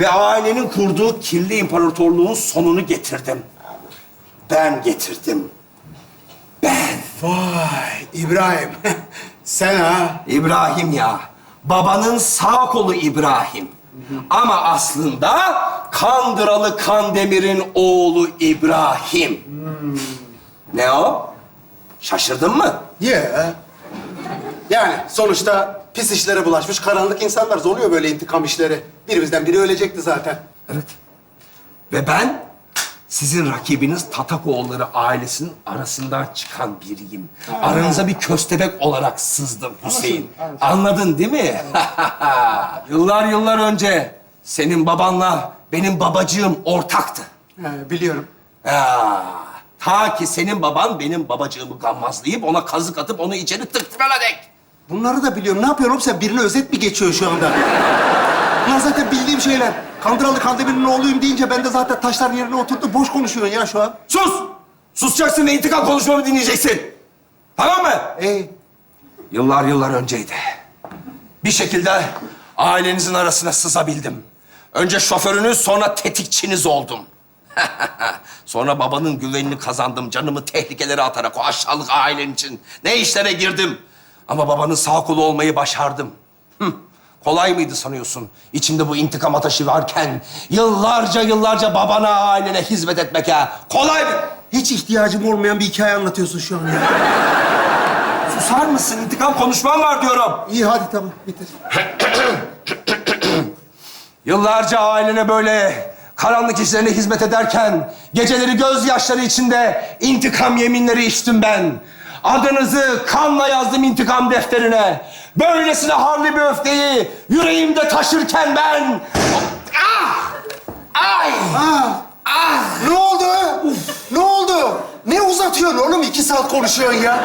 Ve ailenin kurduğu kirli imparatorluğun sonunu getirdim. Ben getirdim. Ben. Vay İbrahim. Sen ha? İbrahim ya. Babanın sağ kolu İbrahim. Ama aslında Kandıralı Kandemir'in oğlu İbrahim. Ne o? Şaşırdın mı? Ye. Yani sonuçta pis işlere bulaşmış karanlık insanlar oluyor böyle intikam işleri. Birimizden biri ölecekti zaten. Evet. Ve ben sizin rakibiniz Tatakoğulları ailesinin arasından çıkan biriyim. Aranıza bir köstebek olarak sızdım Hüseyin. Anladın değil mi? yıllar yıllar önce senin babanla benim babacığım ortaktı. He, biliyorum. Ya, ta ki senin baban benim babacığımı gammazlayıp ona kazık atıp onu içeri tıktırana dek. Bunları da biliyorum. Ne yapıyorum oğlum sen? Birine özet mi geçiyor şu anda? Bunlar zaten bildiğim şeyler. Kandıralı Kandemir'in oğluyum deyince ben de zaten taşların yerine oturdu. Boş konuşuyorsun ya şu an. Sus! Susacaksın ve intikam konuşmamı dinleyeceksin. Tamam mı? Ee, Yıllar yıllar önceydi. Bir şekilde ailenizin arasına sızabildim. Önce şoförünüz, sonra tetikçiniz oldum. sonra babanın güvenini kazandım. Canımı tehlikelere atarak o aşağılık ailen için ne işlere girdim. Ama babanın sağ kolu olmayı başardım. Hı. Kolay mıydı sanıyorsun? İçimde bu intikam ateşi varken yıllarca yıllarca babana, ailene hizmet etmek ha. Kolay mı? hiç ihtiyacım olmayan bir hikaye anlatıyorsun şu an ya. Susar mısın? İntikam konuşmam var diyorum. İyi hadi tamam bitir. Yıllarca ailene böyle karanlık işlerine hizmet ederken geceleri gözyaşları içinde intikam yeminleri içtim ben. Adınızı kanla yazdım intikam defterine. Böylesine harlı bir öfkeyi yüreğimde taşırken ben... Ah! Ay! Ah, ne oldu? Ne oldu? Ne uzatıyorsun oğlum? İki saat konuşuyorsun ya.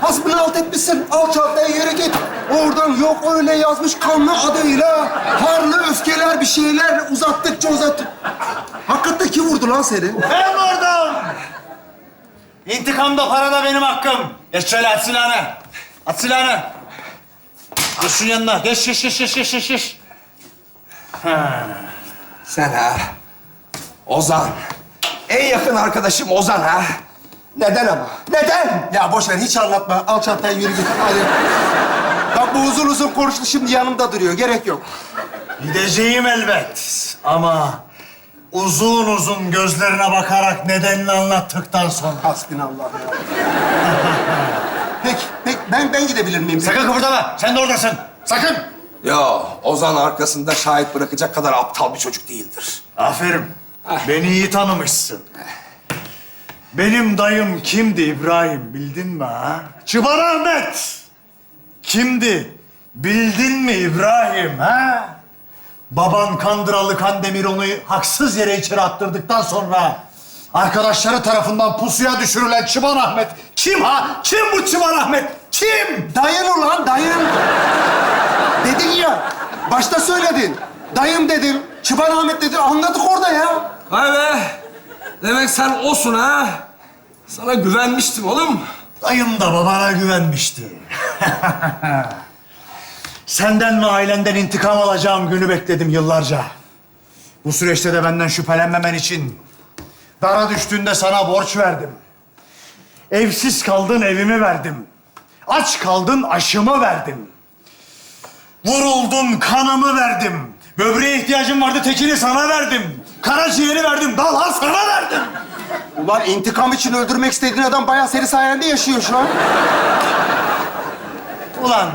Hasbını alt etmişsin. Al çantayı yere git. Oradan yok öyle yazmış kanlı adıyla. Harlı öfkeler bir şeyler uzattıkça uzattık. Hakikaten kim vurdu lan seni? Ben vurdum. İntikamda para da benim hakkım. Geç şöyle at silahını. At silahını. Geç şunun yanına. Geç, geç, geç, geç, geç, geç, geç. Sen ha? Ozan. En yakın arkadaşım Ozan ha? Neden ama? Neden? Ya boş ver hiç anlatma. Al çantayı yürü git. Hadi. Bak bu uzun uzun konuştu şimdi yanımda duruyor. Gerek yok. Gideceğim elbet. Ama uzun uzun gözlerine bakarak nedenini anlattıktan sonra. Hasbinallah ya. peki, peki ben ben gidebilir miyim? Sakın kıpırdama. Sen de oradasın. Sakın. Yo, Ozan arkasında şahit bırakacak kadar aptal bir çocuk değildir. Aferin. Beni iyi tanımışsın. Benim dayım kimdi İbrahim bildin mi ha? Çıbar Ahmet. Kimdi? Bildin mi İbrahim ha? Baban Kandıralı Kandemir onu haksız yere içeri attırdıktan sonra arkadaşları tarafından pusuya düşürülen Çıban Ahmet kim ha? Kim bu Çıban Ahmet? Kim? Dayın ulan dayın. Dedin ya. Başta söyledin. Dayım dedim. Çıban Ahmet dedin. Anladık orada ya. Vay be! Demek sen osun ha? Sana güvenmiştim oğlum. Dayım da babana güvenmişti. Senden ve ailenden intikam alacağım günü bekledim yıllarca. Bu süreçte de benden şüphelenmemen için dara düştüğünde sana borç verdim. Evsiz kaldın evimi verdim. Aç kaldın aşımı verdim. Vuruldun kanımı verdim. Böbreğe ihtiyacım vardı tekini sana verdim. Karaciğeri verdim, dalhan sana verdim. Ulan intikam için öldürmek istediğin adam bayağı seni sayende yaşıyor şu an. Ulan,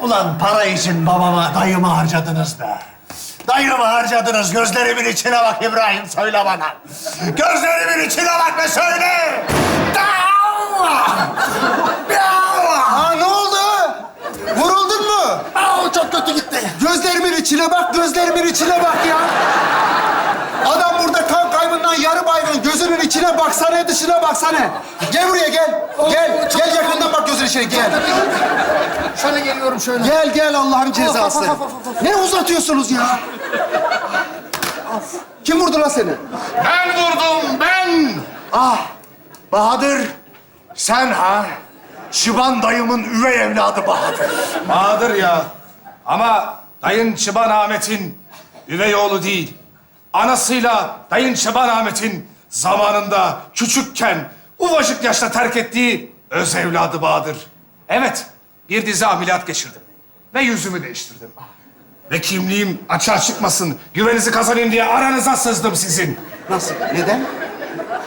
ulan para için babama, dayımı harcadınız be. Dayımı harcadınız. Gözlerimin içine bak İbrahim, söyle bana. Gözlerimin içine bak ve söyle. Allah! Allah! Ha ne oldu? Vuruldun mu? Aa, çok kötü gitti. Gözlerimin içine bak, gözlerimin içine bak ya. Baksana, dışına baksana. Gel buraya gel. Gel, gel yakından bak gözün içine gel. Şöyle geliyorum şöyle. Gel gel Allah'ın cezası. Ne uzatıyorsunuz ya? Kim vurdu lan seni? Ben vurdum ben. Ah, Bahadır, sen ha? Şiban dayımın üvey evladı Bahadır. Bahadır ya. Ama dayın Çıban Ahmet'in üvey oğlu değil. Anasıyla dayın Şeban Ahmet'in zamanında küçükken ufacık yaşta terk ettiği öz evladı Bahadır. Evet, bir dizi ameliyat geçirdim. Ve yüzümü değiştirdim. Ve kimliğim açığa çıkmasın, güveninizi kazanayım diye aranıza sızdım sizin. Nasıl? Neden?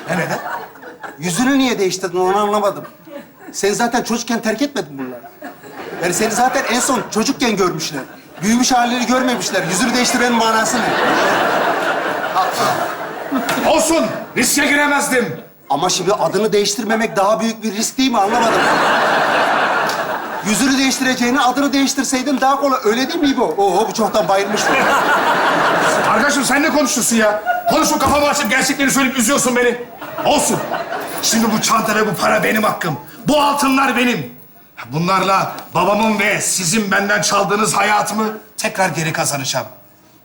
Ne neden? Yüzünü niye değiştirdin onu anlamadım. Sen zaten çocukken terk etmedin bunları. Yani seni zaten en son çocukken görmüşler. Büyümüş halleri görmemişler. Yüzünü değiştirmenin manası ne? Olsun, riske giremezdim. Ama şimdi adını değiştirmemek daha büyük bir risk değil mi? Anlamadım. Yüzünü değiştireceğine adını değiştirseydin daha kolay. Öyle değil mi İbo? Oo bu çoktan bayılmış. Arkadaşım sen ne konuşuyorsun ya? Konuşup kafamı açıp gerçekleri söyleyip üzüyorsun beni. Olsun. Şimdi bu çanta ve bu para benim hakkım. Bu altınlar benim. Bunlarla babamın ve sizin benden çaldığınız hayatımı tekrar geri kazanacağım.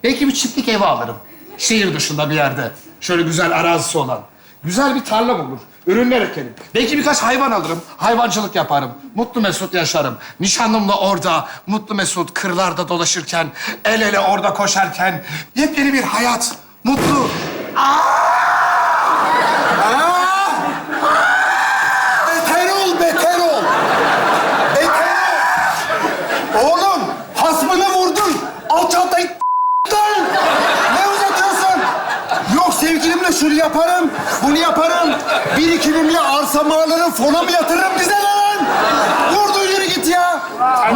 Belki bir çiftlik evi alırım. Şehir dışında bir yerde. Şöyle güzel arazisi olan. Güzel bir tarlam olur. Ürünler ekerim. Belki birkaç hayvan alırım. Hayvancılık yaparım. Mutlu mesut yaşarım. Nişanlımla orada, mutlu mesut kırlarda dolaşırken, el ele orada koşarken, yepyeni bir hayat, mutlu. Beter ol, beter ol. Beter ol. Oğlum, hasmını vurdun. Al çantayı lan. Ne uzatıyorsun? Yok sevgilimle şunu yaparım, bunu yaparım. Birikimimle arsamı alırım, fona mı yatırırım bize ne lan? Vurdun yürü git ya.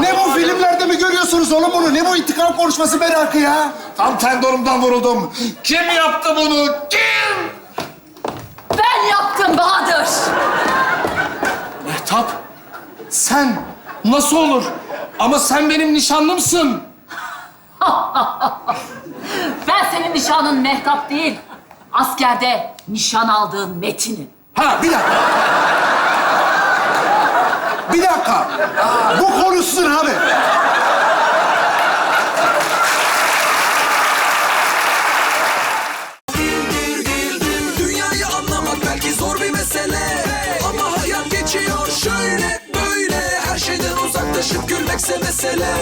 Ne bu filmlerde mi görüyorsunuz oğlum bunu? Ne bu intikam konuşması merakı ya? Tam tendonumdan vuruldum. Kim yaptı bunu? Kim? Ben yaptım Bahadır. Mehtap, sen nasıl olur? Ama sen benim nişanlımsın. Ben senin nişanın Mehtap değil. Askerde nişan aldığın Metin'in. Ha bir dakika. Bir dakika. Bu konuşsun abi. Dünyayı anlamak belki zor bir mesele Ama hayat geçiyor şöyle böyle Her şeyden uzaklaşıp gülmekse mesele